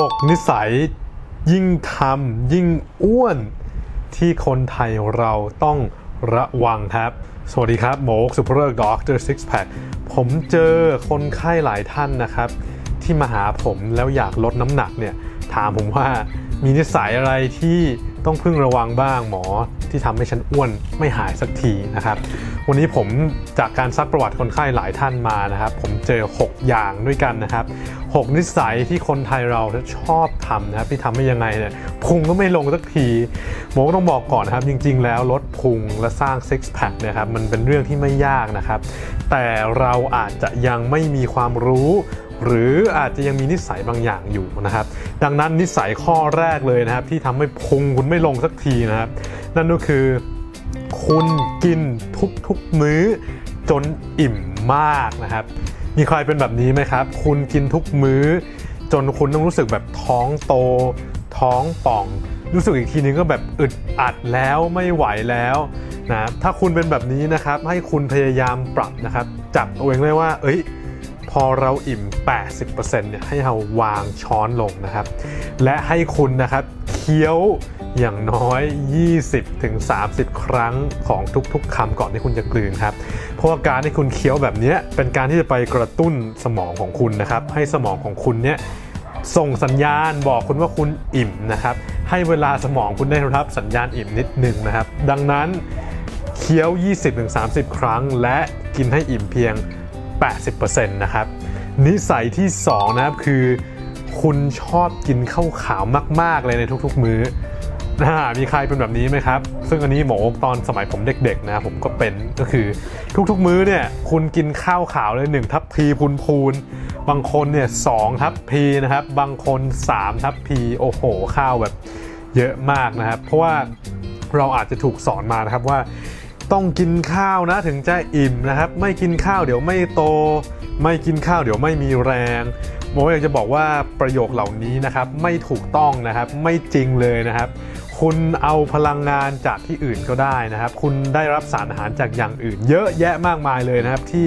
6 นิสัยยิ่งทำยิ่งอ้วนที่คนไทยเราต้องระวังครับ สวัสดีครับโมกสุภเริกด็อกเตอร์ซิกแพคผมเจอคนไข้หลายท่านนะครับ ที่มาหาผมแล้วอยากลดน้ำหนักเนี่ย ถามผมว่ามีนิสัยอะไรที่ต้องพึ่งระวังบ้างหมอ ที่ทำให้ฉันอ้วนไม่หายสักทีนะครับ วันนี้ผมจากการซักประวัติคนไข้หลายท่านมานะครับ ผมเจอ 6 อย่างด้วยกันนะครับ 6 นิสัยที่คนไทยเราชอบทำนะครับที่ทำให้ยังไงเนี่ยพุงก็ไม่ลงสักทีหมอก็ต้องบอกก่อนนะครับ จริง ๆ แล้วลดพุงและสร้างซิกแพคเนี่ยครับมันเป็นเรื่องที่ไม่ยากนะครับ แต่เราอาจจะยังไม่มีความรู้ หรืออาจจะยังมีนิสัยบางอย่างอยู่นะครับ ดังนั้นนิสัยข้อแรกเลยนะครับ ที่ทำให้พุงคุณไม่ลงสักทีนะครับ นั่นก็คือ คุณกินทุกๆมื้อจนอิ่มมากนะครับ มีใครเป็นแบบนี้ไหมครับ คุณกินทุกมื้อ จนคุณต้องรู้สึกแบบท้องโต ท้องป่อง รู้สึกอีกทีนึงก็แบบอึดอัดแล้วไม่ไหวแล้วนะถ้าคุณเป็นแบบนี้นะครับ ให้คุณพยายามปรับนะครับ จับตัวเองได้ว่า เอ้ย พอเราอิ่ม 80%เนี่ยให้เราวางช้อนลงนะครับ และให้คุณนะครับเคี้ยวอย่างน้อย 20-30 ครั้งของทุกๆคำก่อนที่คุณจะกลืนครับ เพราะว่าการที่คุณเคี้ยวแบบนี้เป็นการที่จะไปกระตุ้นสมองของคุณนะครับ ให้สมองของคุณเนี่ยส่งสัญญาณบอกคุณว่าคุณอิ่มนะครับ ให้เวลาสมองคุณได้รับสัญญาณอิ่มนิดหนึ่งนะครับ ดังนั้นเคี้ยว 20-30 ครั้ง และกินให้อิ่มเพียง 80%นะครับ นิสัยที่ 2 นะครับคือคุณชอบกินข้าวขาวมาก ๆ เลยในทุก ๆ มื้ออ่ามีใครเป็นแบบนี้ไหมครับ ซึ่งอันนี้หมอโอ๊คตอนสมัยผมเด็กๆนะผมก็เป็นก็คือทุกๆ มื้อเนี่ยคุณกินข้าวขาวเลย1ทัพพีพูนๆบางคนเนี่ยสองทัพพีนะครับบางคน3ทัพพีโอ้โหข้าวแบบเยอะมากนะครับ เพราะว่าเราอาจจะถูกสอนมานะครับว่า ต้องกินข้าวนะถึงจะอิ่มนะครับ ไม่กินข้าวเดี๋ยวไม่โต ไม่กินข้าวเดี๋ยวไม่มีแรงโมอยากจะบอกว่าประโยคเหล่านี้นะครับ ไม่ถูกต้องนะครับ ไม่จริงเลยนะครับ คุณเอาพลังงานจากที่อื่นก็ได้นะครับ คุณได้รับสารอาหารจากอย่างอื่น เยอะแยะมากมายเลยนะครับ ที่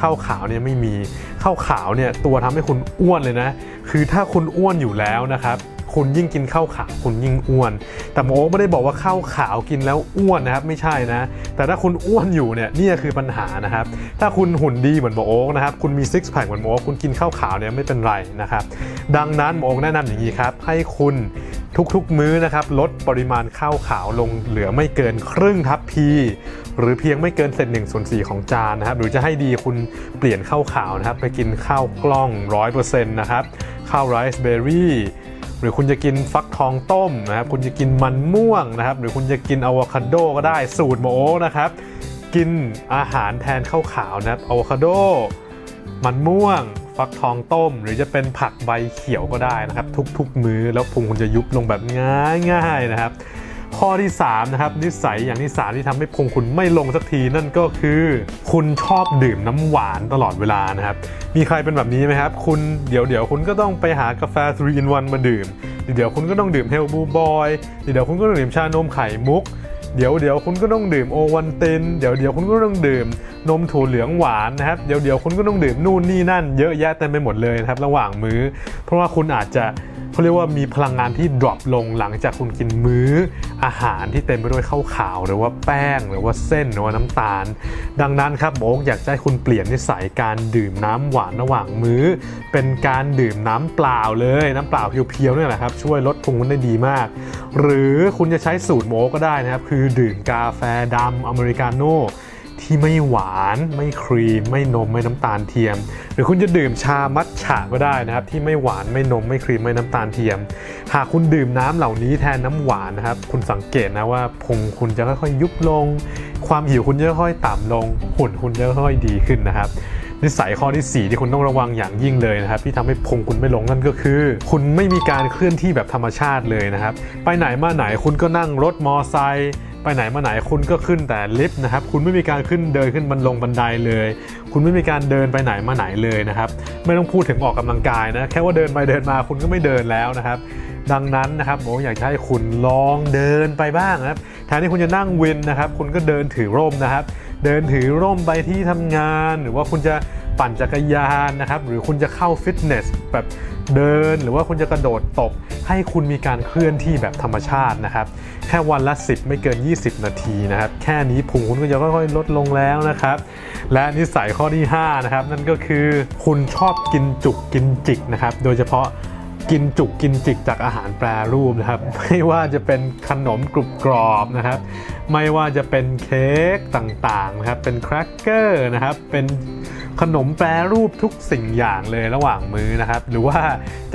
ข้าวขาวเนี่ยไม่มีข้าวขาวเนี่ยตัวทำให้คุณอ้วนเลยนะ คือถ้าคุณอ้วนอยู่แล้วนะครับ คุณยิ่งกินข้าวขาวคุณยิ่งอ้วน แต่หมอโอ๊คไม่ได้บอกว่าข้าวขาวกินแล้วอ้วนนะครับไม่ใช่นะ แต่ถ้าคุณอ้วนอยู่เนี่ยนี่คือปัญหานะครับ ถ้าคุณหุ่นดีเหมือนหมอโอ๊คนะครับคุณมีซิกแพคเหมือนหมอโอ๊คคุณกินข้าวขาวเนี่ยไม่เป็นไรนะครับดังนั้นหมอโอ๊คแนะนำอย่างนี้ครับให้คุณทุกๆ มื้อนะครับลดปริมาณข้าวขาวลงเหลือไม่เกินครึ่งทัพพีหรือเพียงไม่เกินเศษหนึ่งส่วนสี่ของจานนะครับหรือจะให้ดีคุณเปลี่ยนข้าวขาวนะครับไปกินข้าวกล้อง 100%นะครับข้าวไรซ์เบอร์รี่ หรือคุณจะกินฟักทองต้มนะครับคุณจะกินมันม่วงนะครับหรือคุณจะกินอะโวคาโดก็ได้สูตรโมโอนะครับกินอาหารแทนข้าวขาวนะครับอะโวคาโดมันม่วง ฟักทองต้ม หรือจะเป็นผักใบเขียวก็ได้นะครับ ทุกๆ มื้อแล้วพุงคุณจะยุบลงแบบง่ายๆนะครับ ข้อที่3นะครับนิสัยอย่างที่3ที่ทำให้พุงคุณไม่ลงสักทีนั่นก็คือ คุณชอบดื่มน้ำหวานตลอดเวลานะครับมีใครเป็นแบบนี้ไหมครับ คุณเดี๋ยวเดี๋ยวคุณก็ต้องไปหากาแฟ3 in 1มาดื่ม เดี๋ยวคุณก็ต้องดื่มเฮลบูบอยเดี๋ยวคุณก็ต้องดื่มชานมไข่มุกเดี๋ยวเดี๋ยวคุณก็ต้องดื่มโอวันตินเดี๋ยวเดี๋ยวคุณก็ต้องดื่มนมถั่วเหลืองหวานนะครับเดี๋ยวเดี๋ยวคุณก็ต้องดื่มนู่นนี่นั่น เยอะแยะเต็มไปหมดเลยนะครับระหว่างมื้อ เพราะว่าคุณอาจจะ เขาเรียกว่ามีพลังงานที่ drop ลงหลังจากคุณกินมื้ออาหารที่เต็มไปด้วยข้าวขาว หรือว่าแป้งหรือว่าเส้นหรือว่าน้ำตาล ดังนั้นครับโมกอยากให้คุณเปลี่ยนนิสัยการดื่มน้ำหวานระหว่างมื้อ เป็นการดื่มน้ำเปล่าเลยน้ำเปล่าเพียวๆเนี่ยแหละครับช่วยลดพุงได้ดีมาก หรือคุณจะใช้สูตรโมกก็ได้นะครับคือดื่มกาแฟดำอเมริกาโน่ ที่ไม่หวาน ไม่ครีม ไม่นม ไม่น้ำตาลเทียม หรือคุณจะดื่มชามัทฉะก็ได้นะครับ ที่ไม่หวานไม่นม ไม่ครีมไม่น้ำตาลเทียม หากคุณดื่มน้ำเหล่านี้แทนน้ำหวานนะครับ คุณสังเกตนะว่าพุงคุณจะค่อยๆยุบลง ความหิวคุณจะค่อยต่ำลงหุ่นคุณจะค่อยดีขึ้นนะครับนิสัยข้อที่ 4 ที่คุณต้องระวังอย่างยิ่งเลยนะครับ ที่ทำให้พุงคุณไม่ลงนั่นก็คือ คุณไม่มีการเคลื่อนที่แบบธรรมชาติเลยนะครับ ไปไหนมาไหนคุณก็นั่งรถมอไซค์ ไปไหนมาไหนคุณก็ขึ้นแต่ลิฟต์นะครับ คุณไม่มีการขึ้นเดินขึ้นบันลงบันไดเลย คุณไม่มีการเดินไปไหนมาไหนเลยนะครับ ไม่ต้องพูดถึงออกกำลังกายนะ แค่ว่าเดินไปเดินมาคุณก็ไม่เดินแล้วนะครับ ดังนั้นนะครับผมอยากให้คุณลองเดินไปบ้างนะครับ แทนที่คุณจะนั่งวินนะครับ คุณก็เดินถือร่มนะครับ เดินถือร่มไปที่ทำงาน หรือว่าคุณจะ ปั่นจักรยานนะครับ หรือคุณจะเข้าฟิตเนสแบบเดิน หรือว่าคุณจะกระโดดตบ ให้คุณมีการเคลื่อนที่แบบธรรมชาตินะครับ แค่วันละ 10 ไม่เกิน 20 นาทีนะครับ แค่นี้พุงคุณก็จะค่อยๆลดลงแล้วนะครับ และนิสัยข้อที่ 5 นะครับ นั่นก็คือคุณชอบกินจุกกินจิกนะครับ โดยเฉพาะ กินจุกกินจิกจากอาหารแปรรูปนะครับ ไม่ว่าจะเป็นขนมกรุบกรอบนะครับ ไม่ว่าจะเป็นเค้กต่างๆนะครับ เป็นแครกเกอร์นะครับ เป็นขนมแปรรูปทุกสิ่งอย่างเลยระหว่างมื้อนะครับ หรือว่า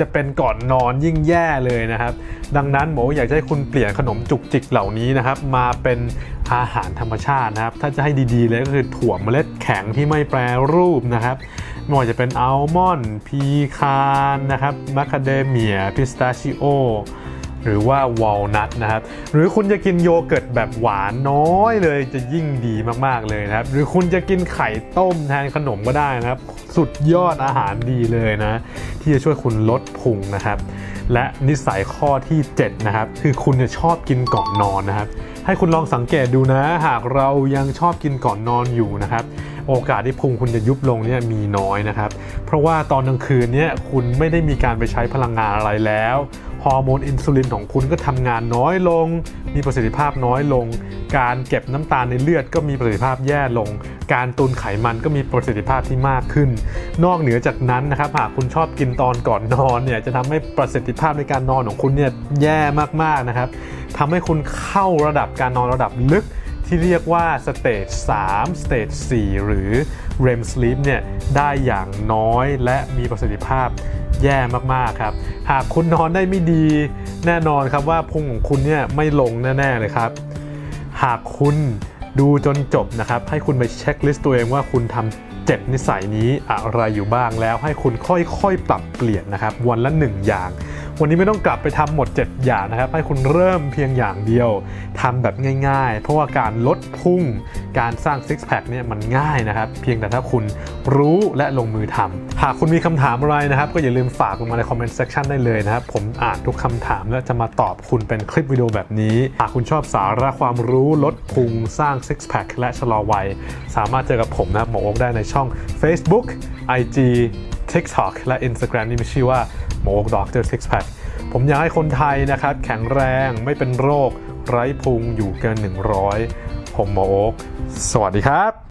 จะเป็นก่อนนอนยิ่งแย่เลยนะครับ ดังนั้นหมออยากให้คุณเปลี่ยนขนมจุกจิกเหล่านี้นะครับ มาเป็นอาหารธรรมชาตินะครับ ถ้าจะให้ดีๆเลยก็คือถั่วเมล็ดแข็งที่ไม่แปรรูปนะครับ ไม่ว่าจะเป็นอัลมอนด์พีคานนะครับมาคาเดเมียพิสตาชิโอหรือว่าวอลนัทนะครับ หรือคุณจะกินโยเกิร์ตแบบหวานน้อยเลยจะยิ่งดีมากๆเลยนะครับ หรือคุณจะกินไข่ต้มแทนขนมก็ได้นะครับ สุดยอดอาหารดีเลยนะ ที่จะช่วยคุณลดพุงนะครับ และนิสัยข้อที่ 7 นะครับ คือคุณจะชอบกินก่อนนอนนะครับ ให้คุณลองสังเกตดูนะ หากเรายังชอบกินก่อนนอนอยู่นะครับ โอกาสที่พุงคุณจะยุบลงเนี่ยมีน้อยนะครับ เพราะว่าตอนกลางคืนเนี่ยคุณไม่ได้มีการไปใช้พลังงานอะไรแล้วฮอร์โมนอินซูลินของคุณก็ทำงานน้อยลง มีประสิทธิภาพน้อยลง การเก็บน้ำตาลในเลือดก็มีประสิทธิภาพแย่ลง การตุนไขมันก็มีประสิทธิภาพที่มากขึ้น นอกเหนือจากนั้นนะครับหากคุณชอบกินตอนก่อนนอนเนี่ยจะทำให้ประสิทธิภาพในการนอนของคุณเนี่ยแย่มากๆนะครับทำให้คุณเข้าระดับการนอนระดับลึก ที่เรียกว่าสเตจ3สเตจ4หรือ REM sleep เนี่ยได้อย่างน้อยและมีประสิทธิภาพแย่มากๆครับ หากคุณนอนได้ไม่ดีแน่นอนครับว่าพุงของคุณเนี่ยไม่ลงแน่ๆเลยครับ หากคุณดูจนจบนะครับ ให้คุณไปเช็คลิสต์ตัวเองว่าคุณทำ7นิสัยนี้อะไรอยู่บ้างแล้วให้คุณค่อยๆ ปรับเปลี่ยนนะครับ วันละ1อย่างวันนี้ไม่ต้องกลับไปทำหมด 7 อย่างนะครับ ให้คุณเริ่มเพียงอย่างเดียวทำแบบง่าย ๆ เพราะว่าการลดพุ่ง การสร้างซิกแพคเนี่ยมันง่ายนะครับ เพียงแต่ถ้าคุณรู้และลงมือทำหากคุณมีคำถามอะไรนะครับ ก็อย่าลืมฝากลงมาในคอมเมนต์เซ c ชันได้เลยนะครับ ผมอ่านทุกคำถามและจะมาตอบคุณเป็นคลิปวิดีโอแบบนี้ หากคุณชอบสาระความรู้ลดพุงสร้างซิกแพคและชะลอวัย สามารถเจอกับผมนะครับหมอโอ๊กได้ในช่อง Facebook IG TikTok และ Instagram นี่มีชื่อว่าหมอโอ๊กด็อกเตอร์ซิกแพคผมอยากให้คนไทยนะครับ แข็งแรงไม่เป็นโรค ไร้พุงอยู่เกิน 100 ผมหมอโอ๊กสวัสดีครับ